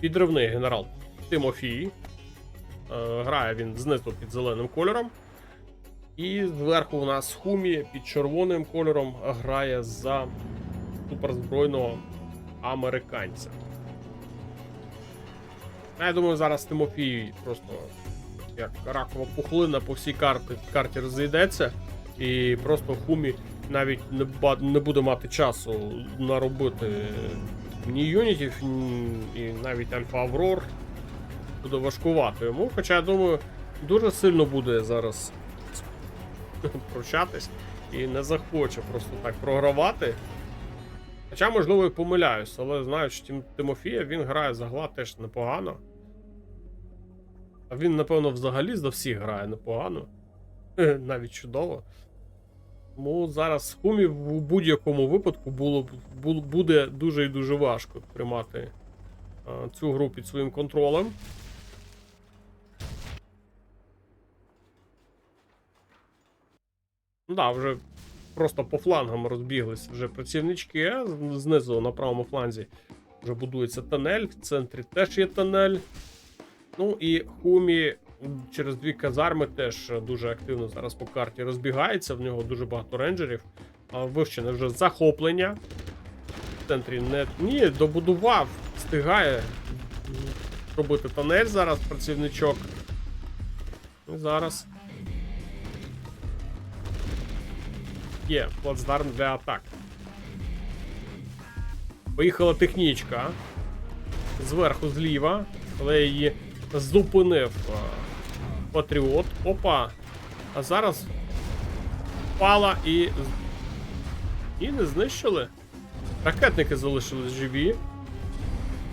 підривний генерал Тимофій. Е, Грає він знизу під зеленим кольором. І зверху у нас Хумі під червоним кольором грає за суперзбройного американця. Я думаю, зараз Тимофій просто як ракова пухлина по всій карті, карті розійдеться, і просто Хумі навіть не, буде мати часу наробити ні юнітів, ні, і навіть Альфа Аврор буде важкувато йому. Хоча я думаю, дуже сильно буде зараз прощатись і не захоче просто так програвати. Хоча, можливо, і помиляюсь, але знаючи Тим- Тимофія, він грає за теж непогано. А він, напевно, взагалі за всіх грає непогано. Навіть чудово. Тому зараз Хумі в будь-якому випадку було, буде дуже і дуже важко тримати цю гру під своїм контролем. Ну да, вже просто по флангам розбіглись вже працівнички. Знизу на правому фланзі вже будується тунель, в центрі теж є тунель. Ну і Хумі через дві казарми теж дуже активно зараз по карті розбігається. В нього дуже багато рейнджерів. Вивчене вже захоплення. В центрі не ні, добудував, встигає робити тунель зараз працівничок. І зараз. Є плацдарм для атак. Поїхала технічка. Зверху зліва, але її зупинив а, Патріот. Опа. А зараз впала і. І не знищили. Ракетники залишились живі.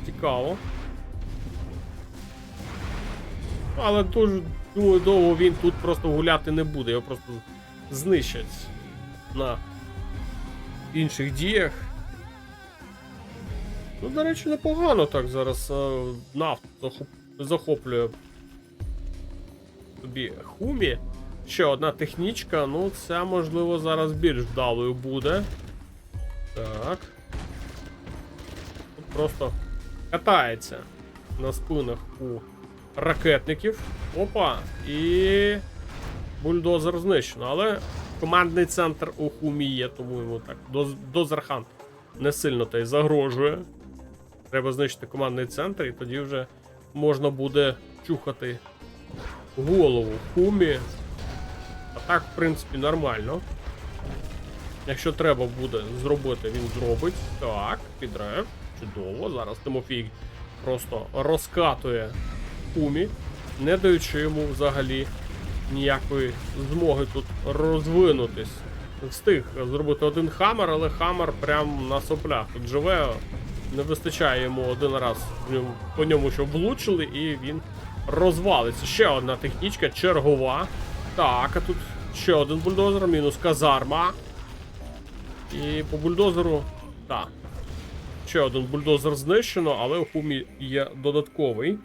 Цікаво. Але дуже довго він тут просто гуляти не буде. Його просто знищать на інших діях. Ну, до речі, непогано так зараз е, нафту захоп... захоплює тобі Хумі. Ще одна технічка, ну ця, можливо, зараз більш вдалою буде. Так. Тут просто катається на спинах у ракетників. Опа! І бульдозер знищено. Але командний центр у Хумі є, тому йому так. Доз... Дозерхант не сильно та й загрожує. Треба знищити командний центр, і тоді вже можна буде чухати голову Хумі. А так, в принципі, нормально. Якщо треба буде зробити, він зробить. Так, підрев. Чудово. Зараз Тимофій просто розкатує Хумі, не даючи йому взагалі ніякої змоги тут розвинутись. Встиг зробити один хамер, але хамер прям на соплях тут живе. Не вистачає йому один раз по ньому, щоб влучили, і він розвалиться. Ще одна технічка, чергова. Так, а тут ще один бульдозер, мінус казарма. І по бульдозеру. Так. Ще один бульдозер знищено, але у Хумі є додатковий.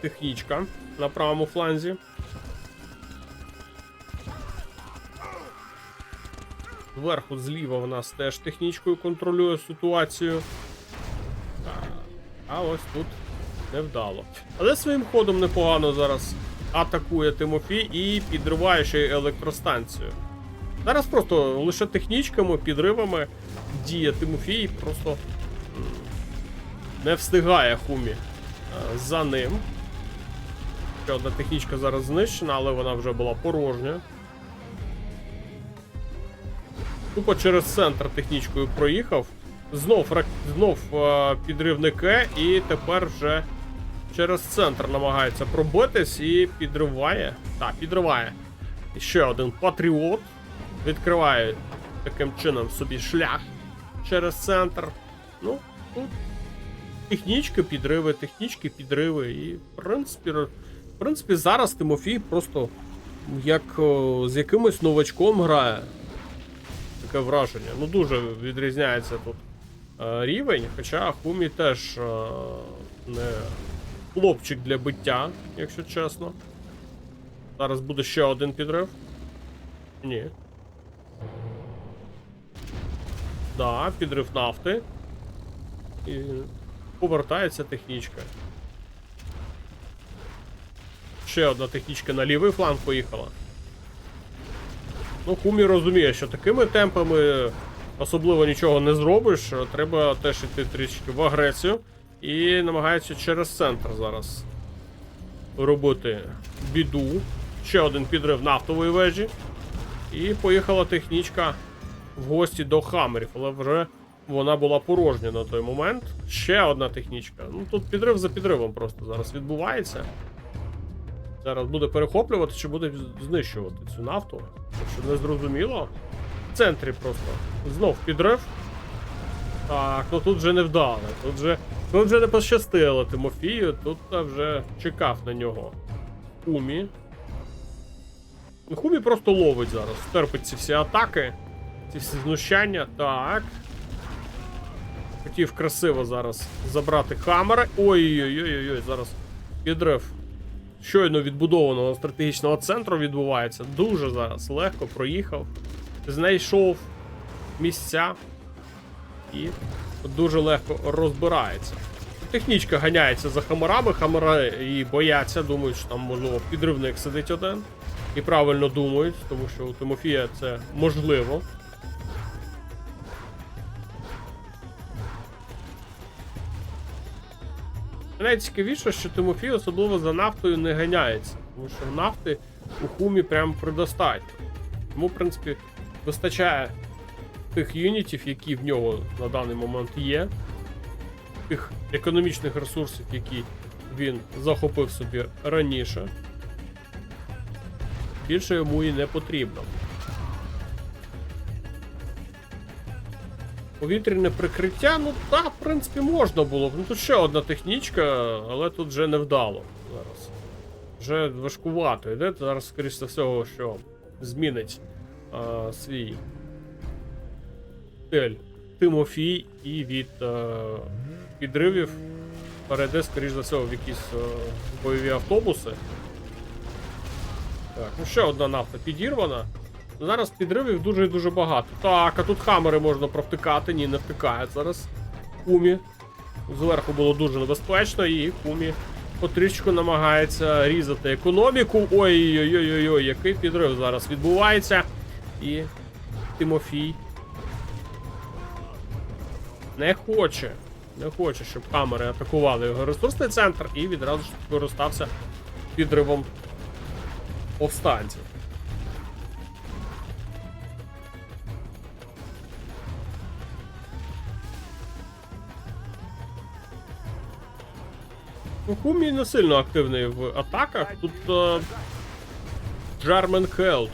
Технічка на правому фланзі. Зверху зліва в нас теж технічкою контролює ситуацію. А ось тут невдало. Але своїм ходом непогано зараз атакує Тимофій і підриває ще електростанцію. Зараз просто лише технічками, підривами діє Тимофій, просто не встигає Хумі е, за ним. Ще одна технічка зараз знищена, але вона вже була порожня. Тупо через центр технічкою проїхав. Знов, знов е, підривники, і тепер вже через центр намагається пробитись і підриває. Так, підриває. І ще один патріот. Відкриває таким чином собі шлях через центр. Ну, тут технічки, підриви, технічки, підриви. І, в принципі, в принципі, зараз Тимофій просто як з якимось новачком грає. Таке враження. Ну, дуже відрізняється тут е, рівень, хоча Хумі теж е, не хлопчик для биття, якщо чесно. Зараз буде ще один підрив. Ні. Да, підрив нафти. І повертається технічка. Ще одна технічка на лівий фланг поїхала. Ну, Хумі розуміє, що такими темпами особливо нічого не зробиш. Треба теж йти трішки в агресію. І намагається через центр зараз робити біду. Ще один підрив нафтової вежі. І поїхала технічка в гості до Хаммерів, але вже вона була порожня на той момент. Ще одна технічка. Ну тут підрив за підривом просто зараз відбувається. Зараз буде перехоплювати чи буде знищувати цю нафту. Що не зрозуміло. В центрі просто знов підрив. Так, ну тут вже не вдали. Тут вже, тут вже не пощастило Тимофію, тут вже чекав на нього. Хумі. Ну, Хумі просто ловить зараз. Терпить ці всі атаки, ці всі знущання. Так. Хотів красиво зараз забрати камери. Ой-ой-ой, зараз підрив щойно відбудованого стратегічного центру відбувається. Дуже зараз легко проїхав, знайшов місця і дуже легко розбирається. Технічка ганяється за хамарами, хамари і бояться, думають, що там, можливо, підривник сидить один. І правильно думають, тому що у Тимофія це можливо. Найцікавіше, що Тимофій особливо за нафтою не ганяється, тому що нафти у хумі прям предостатньо. Тому, в принципі, вистачає тих юнітів, які в нього на даний момент є, тих економічних ресурсів, які він захопив собі раніше. Більше йому і не потрібно. Повітряне прикриття, ну так, в принципі, можна було б. Ну тут ще одна технічка, але тут вже не вдало зараз. Вже важкувато йде. Зараз, скоріш за всього, що змінить а, свій стиль Тимофій і від а, підривів перейде, скоріш за всього, в якісь а, бойові автобуси. Так, ну ще одна нафта підірвана. Зараз підривів дуже і дуже багато. Так, а тут хамери можна провтикати. Ні, не втикають зараз. Кумі. Зверху було дуже небезпечно, і Кумі потрішку намагається різати економіку. Ой-ой-ой, який підрив зараз відбувається. І Тимофій не хоче. Не хоче, щоб камери атакували його ресурсний центр і відразу ж скористався підривом повстанців. Хумі не сильно активний в атаках. Тут е, Jarman Held.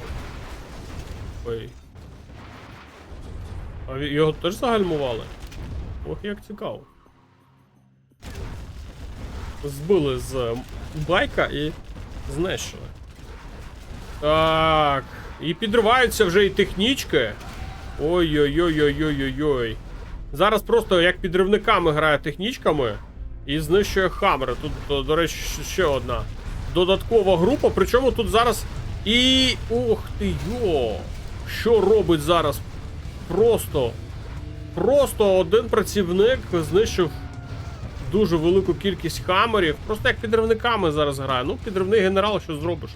Ой. А його теж загальмували? Ох, як цікаво. Збили з байка і знищили. Так. І підриваються вже і технічки. Ой-ой-ой-ой-ой-ой-ой. Зараз просто як підривниками грає технічками і знищує хамери. Тут, до, речі, ще одна додаткова група. Причому тут зараз. І. Ух ти йо! Що робить зараз? Просто. Просто один працівник знищив дуже велику кількість хамерів. Просто як підривниками зараз грає. Ну, підривний генерал, що зробиш?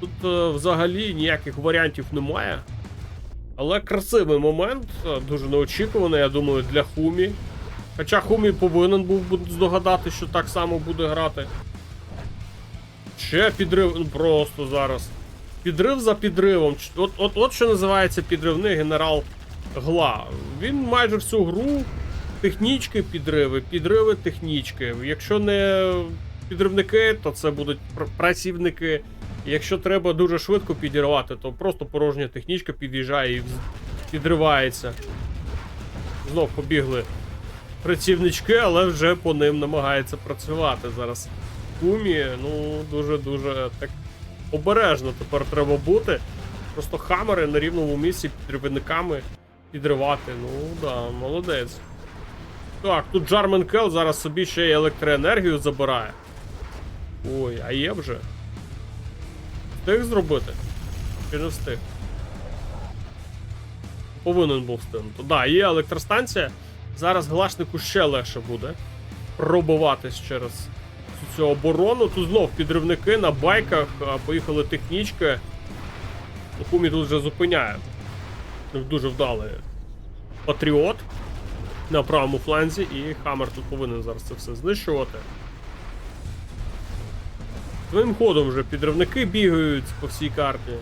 Тут е, взагалі ніяких варіантів немає. Але красивий момент, е, дуже неочікуваний, я думаю, для Хумі. Хоча Хумі повинен був здогадати, що так само буде грати. Ще підрив, ну просто зараз. Підрив за підривом. От, от, от що називається підривний генерал Гла. Він майже всю гру технічки підриви, підриви технічки. Якщо не підривники, то це будуть пр- працівники. Якщо треба дуже швидко підірвати, то просто порожня технічка під'їжджає і підривається. Знов побігли працівнички, але вже по ним намагається працювати зараз. Кумі, ну дуже-дуже так обережно тепер треба бути. Просто хамери на рівному місці підривниками підривати. Ну да, молодець. Так, тут Джармен Кел зараз собі ще й електроенергію забирає. Ой, а є вже. Встиг зробити? Чи не встиг? Повинен був встигнути. Да, є електростанція. Зараз глашнику ще легше буде пробиватись через цю- цю оборону. Тут знов підривники на байках, поїхали технічки. Кумі тут вже зупиняє. Дуже вдалий патріот на правому фланзі, і Хаммер тут повинен зараз це все знищувати. Своїм ходом вже підривники бігають по всій карті.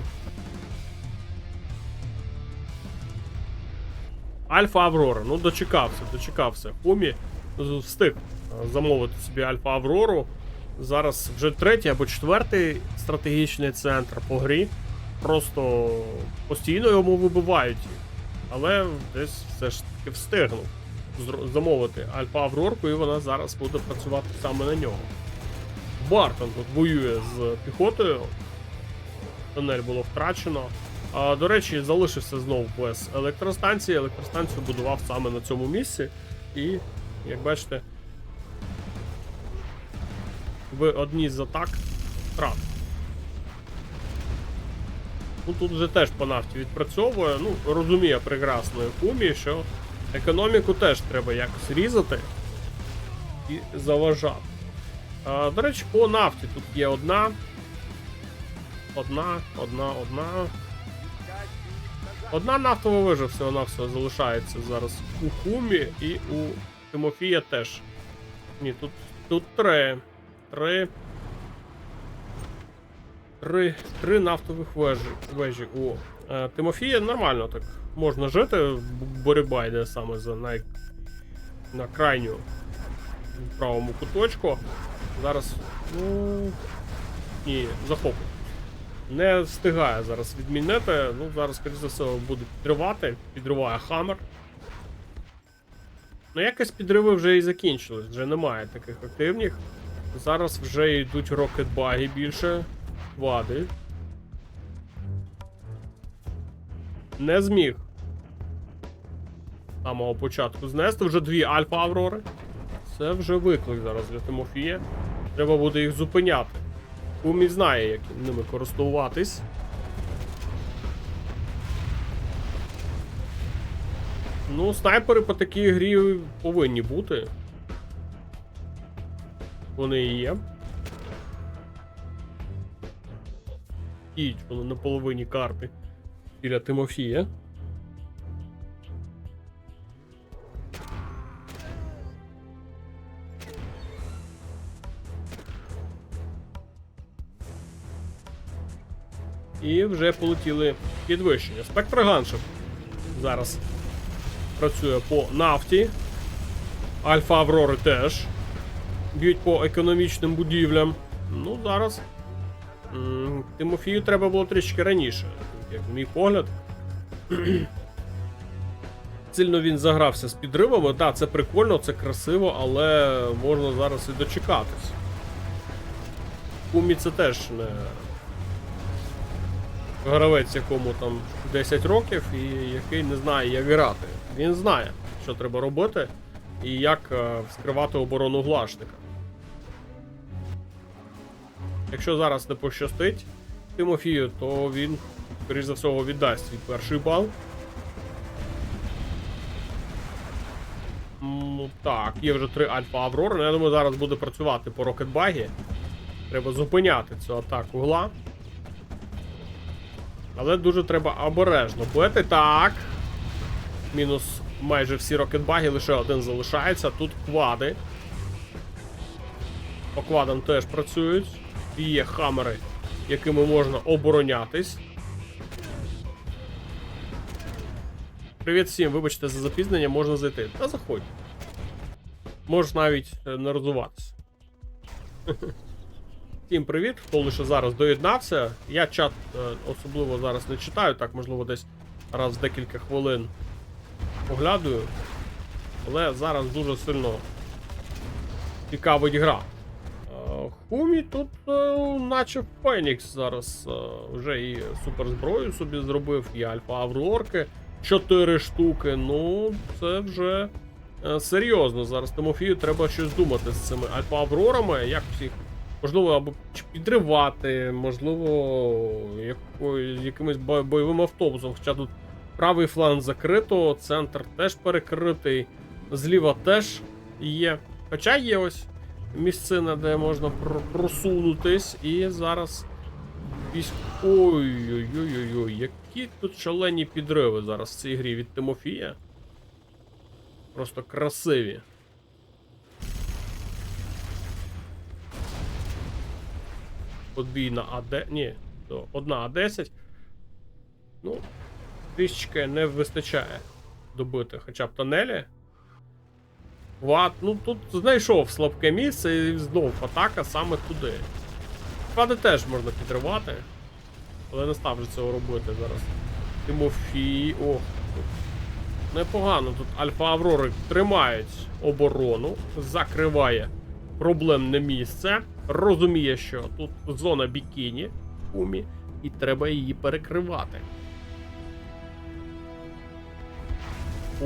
Альфа Аврора. Ну, дочекався, дочекався. Хумі встиг е, замовити собі Альфа Аврору. Зараз вже третій або четвертий стратегічний центр по грі. Просто постійно йому вибивають. Але десь все ж таки встигнув замовити Альфа Аврорку, і вона зараз буде працювати саме на нього. Бартон тут воює з піхотою. Тунель було втрачено. А, до речі, залишився знову без електростанції. Електростанцію будував саме на цьому місці. І, як бачите, в одній з атак втрат. Ну тут вже теж по нафті відпрацьовує. Ну, розуміє прекрасно Кумі, що економіку теж треба якось різати і заважати. А, до речі, по нафті тут є одна. Одна, одна, одна. Одна нафтова вижа всього навсього залишається зараз у Хумі і у Тимофія теж. Ні, тут, тут три. Три. Три, три нафтових вежі, вежі у е, Тимофія нормально так можна жити. Боротьба йде саме за най... на крайню правому куточку. Зараз. Ну. Ні, захоплює. Не встигає зараз відмінити. Ну, зараз, скоріше за все, буде підривати. Підриває Хаммер. Ну, якось підриви вже і закінчились, вже немає таких активних. Зараз вже йдуть рокетбаги більше. Вади. Не зміг. Самого початку знести вже дві Альфа Аврори. Це вже виклик зараз для Тимофія. Треба буде їх зупиняти. Кумі знає, як ними користуватись. Ну, снайпери по такій грі повинні бути. Вони і є. Їдь вони на половині карти біля Тимофія. І вже полетіли підвищення. Спектроганшип зараз працює по нафті. Альфа Аврори теж. Б'ють по економічним будівлям. Ну, зараз. Тимофію треба було трішки раніше, як на мій погляд. Сильно він загрався з підривами. Так, це прикольно, це красиво, але можна зараз і дочекатись. Кумі це теж не гравець, якому там 10 років, і який не знає, як грати. Він знає, що треба робити і як е, вскривати оборону глашника. Якщо зараз не пощастить Тимофію, то він, скоріш за всього, віддасть свій перший бал. Ну, так, є вже три Альфа Аврори. Ну, я думаю, зараз буде працювати по рокетбагі. Треба зупиняти цю атаку гла. Але дуже треба обережно бити. Так. Мінус майже всі рокетбаги, лише один залишається. Тут квади. По квадам теж працюють. І є хамери, якими можна оборонятись. Привіт всім, вибачте за запізнення, можна зайти. Та заходь. Можеш навіть е, не розуватися. Всім привіт, хто лише зараз доєднався. Я чат е, особливо зараз не читаю, так, можливо, десь раз в декілька хвилин поглядаю. Але зараз дуже сильно цікавить гра. Е, Хумі тут, е, наче Фенікс зараз вже і суперзброю собі зробив, і Альфа Аврорки. Чотири штуки. Ну, це вже серйозно. Зараз Тимофію треба щось думати з цими Альфа Аврорами, як всіх Можливо, або підривати, можливо, якою, якимось бойовим автобусом. Хоча тут правий фланг закрито, центр теж перекритий. Зліва теж є. Хоча є ось місцина, де можна просунутись. І зараз. військ- Ой-ой-ой-ой, які тут шалені підриви зараз в цій грі від Тимофія. Просто красиві. Подвійна АД. Ні, то одна А10. Ну, трішечки не вистачає добити хоча б тонелі. Ват, ну тут знайшов слабке місце і знов атака саме туди. Склади теж можна підривати. Але не став же цього робити зараз. Тимофій. Ох. Непогано тут Альфа Аврори тримають оборону, закриває проблемне місце. Розуміє, що тут зона бікіні Умі, і треба її перекривати.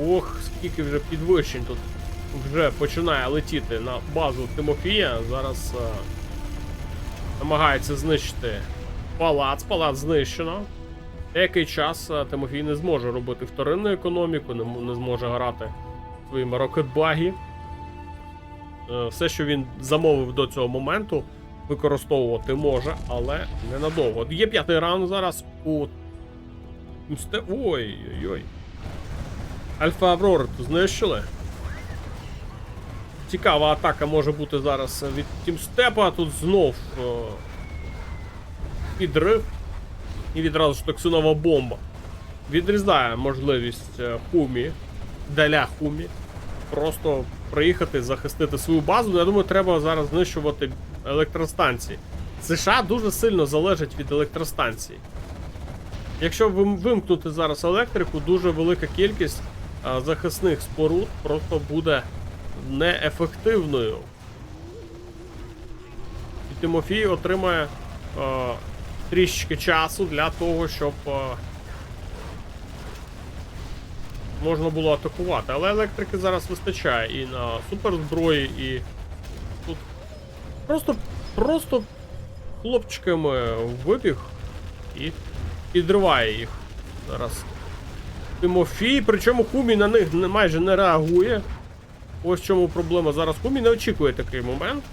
Ох, скільки вже підвищень тут вже починає летіти на базу Тимофія. Зараз е, намагається знищити палац. Палац знищено. Деякий час е, Тимофій не зможе робити вторинну економіку, не зможе грати своїми рокетбагі. Е, Все, що він замовив до цього моменту, використовувати може, але ненадовго. Є п'ятий раунд зараз у. Ой-ой-ой. Альфа Аврори знищили. Цікава атака може бути зараз від Тімстепа. Тут знов е, підрив. І відразу ж токсинова бомба. Відрізає можливість е, Хумі, Деля Хумі, просто приїхати, захистити свою базу. Я думаю, треба зараз знищувати електростанції. США дуже сильно залежить від електростанцій. Якщо вимкнути зараз електрику, дуже велика кількість а, захисних споруд просто буде неефективною. І Тимофій отримає е, трішечки часу для того, щоб е, можна було атакувати. Але електрики зараз вистачає і на суперзброї, і тут просто, просто хлопчиками вибіг і підриває їх зараз. Тимофій, причому Хумі на них майже не реагує. Ось в чому проблема. Зараз Хумі не очікує такий момент,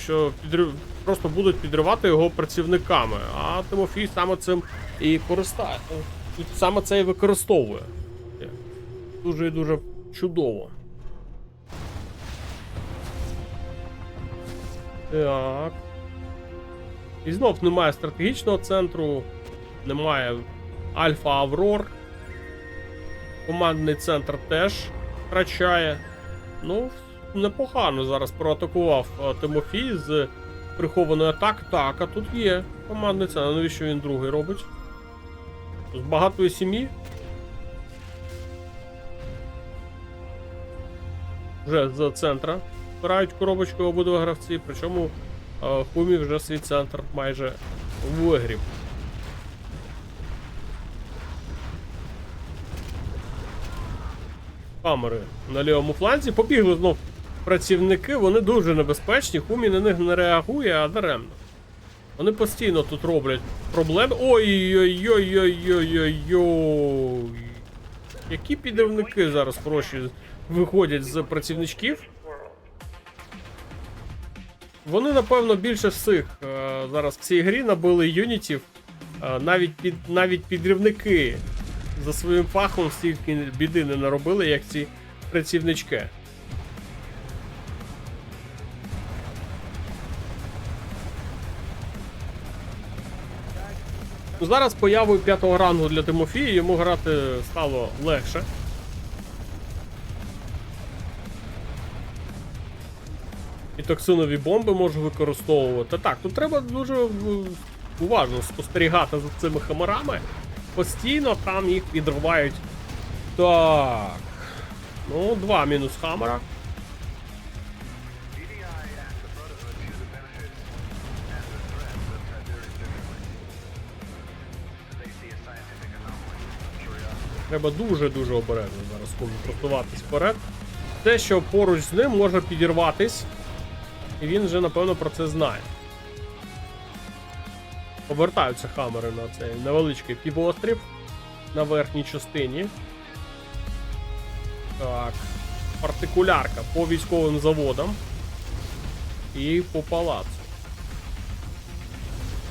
що підрив... просто будуть підривати його працівниками. А Тимофій саме цим і користає. Саме це і використовує. Дуже і дуже чудово. Так. І знов немає стратегічного центру, немає Альфа Аврор. Командний центр теж втрачає. Ну, непогано зараз проатакував е, Тимофій з прихованої атаки. Так, а тут є командний центр. Навіщо він другий робить? З багатої сім'ї. Вже з центра збирають коробочку обидва гравці, причому е, Хумі вже свій центр майже вигріб. камери на лівому фланзі. Побігли знов працівники, вони дуже небезпечні. Хумі на них не реагує, а даремно. Вони постійно тут роблять проблеми. Ой-ой-ой-ой-ой-ой-ой. Які підривники зараз хороші виходять з працівничків. Вони, напевно, більше всіх е, зараз в цій грі набили юнітів. Е, навіть, під, навіть підривники за своїм фахом стільки біди не наробили, як ці працівнички. Зараз появою п'ятого рангу для Тимофія йому грати стало легше. І токсинові бомби може використовувати. Так, тут треба дуже е, уважно спостерігати за цими хамерами. Постійно там їх підривають. Так. Ну, два мінус хамера. Треба дуже-дуже обережно зараз кому просуватись вперед. Те, що поруч з ним може підірватись, і він вже напевно про це знає. Повертаються хамери на цей невеличкий півострів на верхній частині. Так. партикулярка по військовим заводам і по палацу.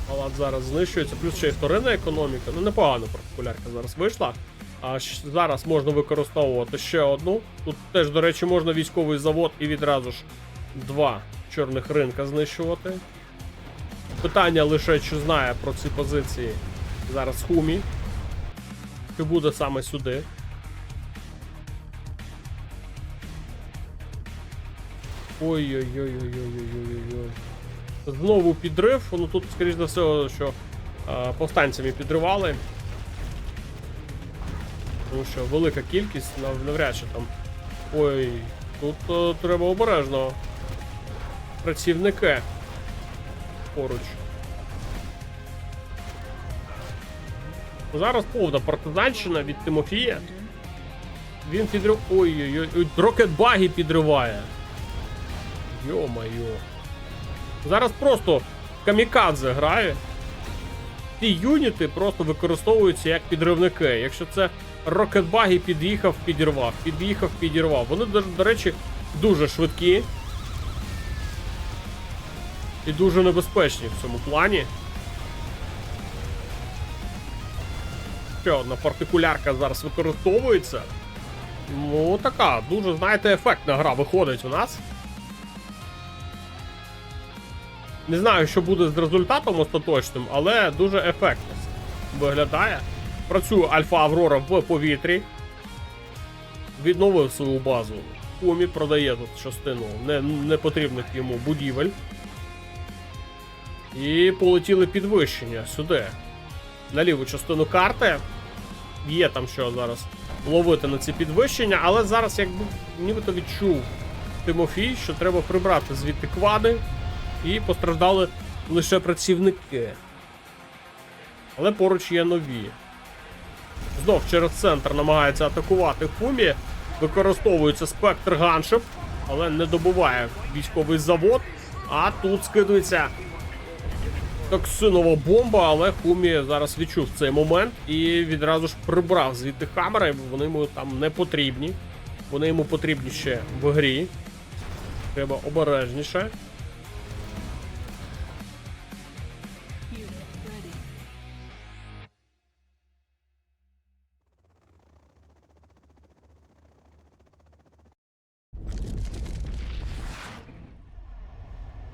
Палац зараз знищується, плюс ще й вторинна економіка. Ну, непогано партикулярка зараз вийшла. А зараз можна використовувати ще одну. Тут теж, до речі, можна військовий завод і відразу ж два чорних ринка знищувати. Питання лише, чи знає про ці позиції зараз Хумі. Чи буде саме сюди. Ой-ой-ой-ой-ой-ой-ой-ой. Знову підрив. Ну тут, скоріш за все, що а, повстанцями підривали. Тому що велика кількість, навряд чи там. Ой, тут е, треба обережно. Працівники поруч. Зараз повна партизанщина від Тимофія. Він підрив. Ой-ой-ой, рокетбаги підриває. Йо-майо. Зараз просто камікадзе грає. Ці юніти просто використовуються як підривники. Якщо це рокетбаги під'їхав, підірвав, під'їхав, підірвав. Вони, до речі, дуже швидкі. І дуже небезпечні в цьому плані. Ще одна партикулярка зараз використовується. Ну, така, дуже, знаєте, ефектна гра виходить у нас. Не знаю, що буде з результатом остаточним, але дуже ефектно виглядає. Працює Альфа Аврора в повітрі. Відновив свою базу. Кумі продає тут частину не- непотрібних йому будівель. І полетіли підвищення сюди. На ліву частину карти. Є там що зараз ловити на ці підвищення, але зараз якби нібито відчув Тимофій, що треба прибрати звідти квади. І постраждали лише працівники. Але поруч є нові. Знов через центр намагається атакувати Хумі. Використовується спектр ганшип, але не добуває військовий завод. А тут скидується токсинова бомба, але Хумі зараз відчув цей момент і відразу ж прибрав звідти Хамера, бо вони йому там не потрібні. Вони йому потрібні ще в грі. Треба обережніше.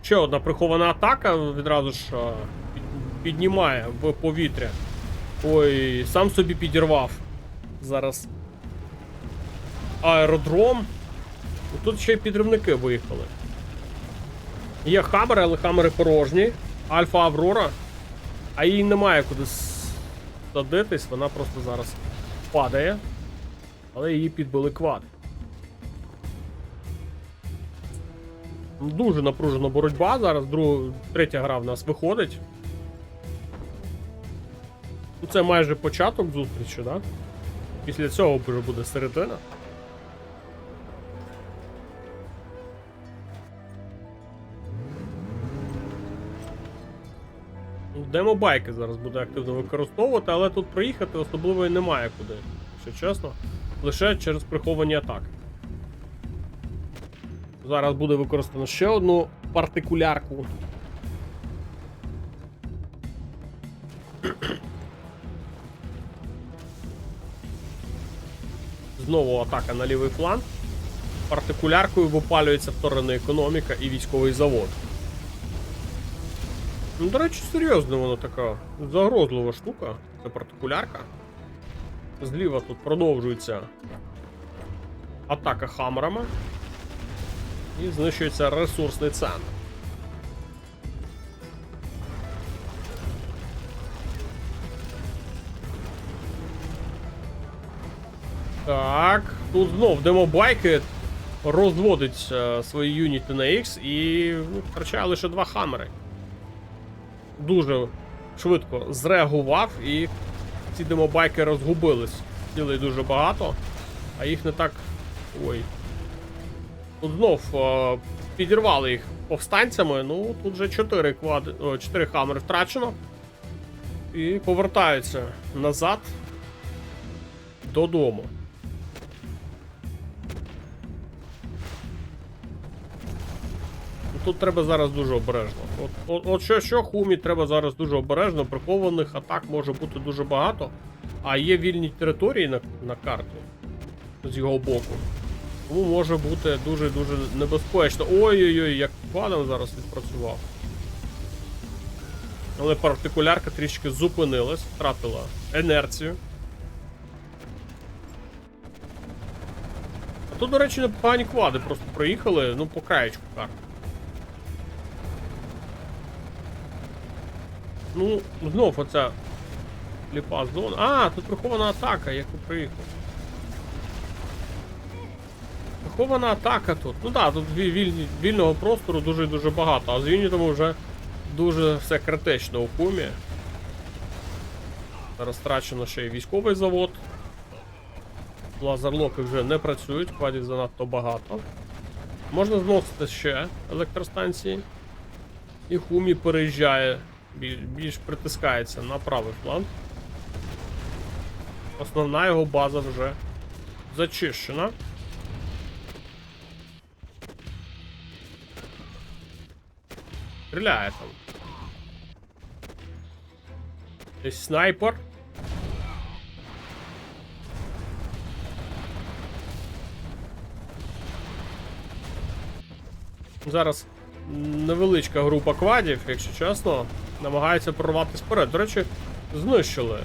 Ще одна прихована атака відразу ж піднімає в повітря. Ой, сам собі підірвав. Зараз аеродром. Тут ще й підривники виїхали. Є хамери, але хамери порожні. Альфа Аврора. А їй немає куди садитись, вона просто зараз падає. Але її підбили квад. Дуже напружена боротьба. Зараз друг... третя гра в нас виходить. Ну, Це майже початок зустрічі, да? Після цього вже буде середина. Ну, Демобайки зараз буде активно використовувати, але тут проїхати особливо і немає куди, якщо чесно. Лише через приховані атаки. Зараз буде використано ще одну партикулярку. Знову атака на лівий фланг. Партикуляркою випалюється вторинна економіка і військовий завод. Ну, до речі, серйозно вона така загрозлива штука. Це партикулярка. Зліва тут продовжується атака хамерами. І знищується ресурсний центр. Так, тут знов демобайки розводить е, свої юніти на X і ну, втрачає лише два хамери. Дуже швидко зреагував і ці демобайки розгубились. Цілей дуже багато, а їх не так. Ой. Знов о, підірвали їх повстанцями. Ну, тут вже 4 квад... 4 хамери втрачено. І повертаються назад додому. Тут треба зараз дуже обережно. От от, от що що хумі треба зараз дуже обережно, прихованих атак може бути дуже багато, а є вільні території на на карті з його боку. Тому може бути дуже-дуже небезпечно. Ой-ой-ой, як падом зараз відпрацював. Але партикулярка трішки зупинилась, втратила енерцію. А тут, до речі, непогані квади просто проїхали, ну, по краєчку карти. Ну, знов оця сліпа зона. А, тут прихована атака, як і приїхав. Прихована атака тут. Ну так, тут віль- віль- вільного простору дуже і дуже багато, а з юнітами вже дуже все критично у кумі. Зараз страчено ще й військовий завод. Лазерлоки вже не працюють, квадів занадто багато. Можна зносити ще електростанції. І Хумі переїжджає, біль- більш притискається на правий фланг. Основна його база вже зачищена. Стріляє там. Десь снайпер. Зараз невеличка група квадів, якщо чесно, намагається прорватися вперед. До речі, знищили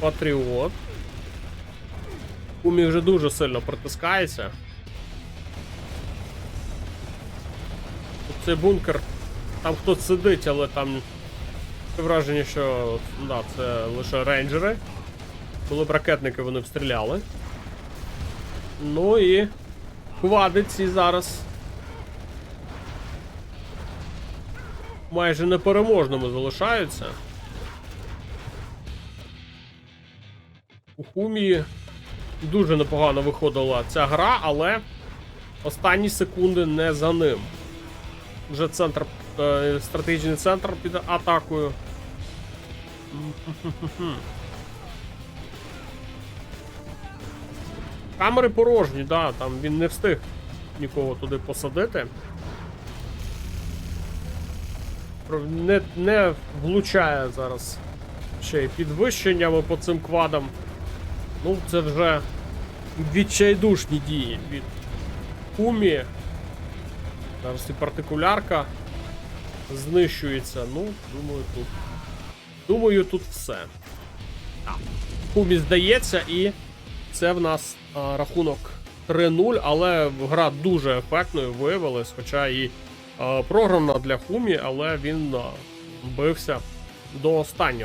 Патріот. Кумі вже дуже сильно притискається. Цей бункер. Там хтось сидить, але там враження, що да, це лише рейнджери. Були б ракетники, вони б стріляли. Ну і квади ці зараз. Майже непереможними залишаються. У Хумі дуже непогано виходила ця гра, але останні секунди не за ним. Вже центр, е, стратегічний центр під атакою. Камери порожні, да, там він не встиг нікого туди посадити. Не, не влучає зараз ще й підвищеннями по цим квадам. Ну, це вже відчайдушні дії від Кумі. Зараз і партикулярка знищується. Ну, думаю, тут. Думаю, тут все. Кумі здається, і це в нас а, рахунок 3-0, але гра дуже ефектною виявилась, хоча і а, програмна для Хумі, але він а, бився до останнього.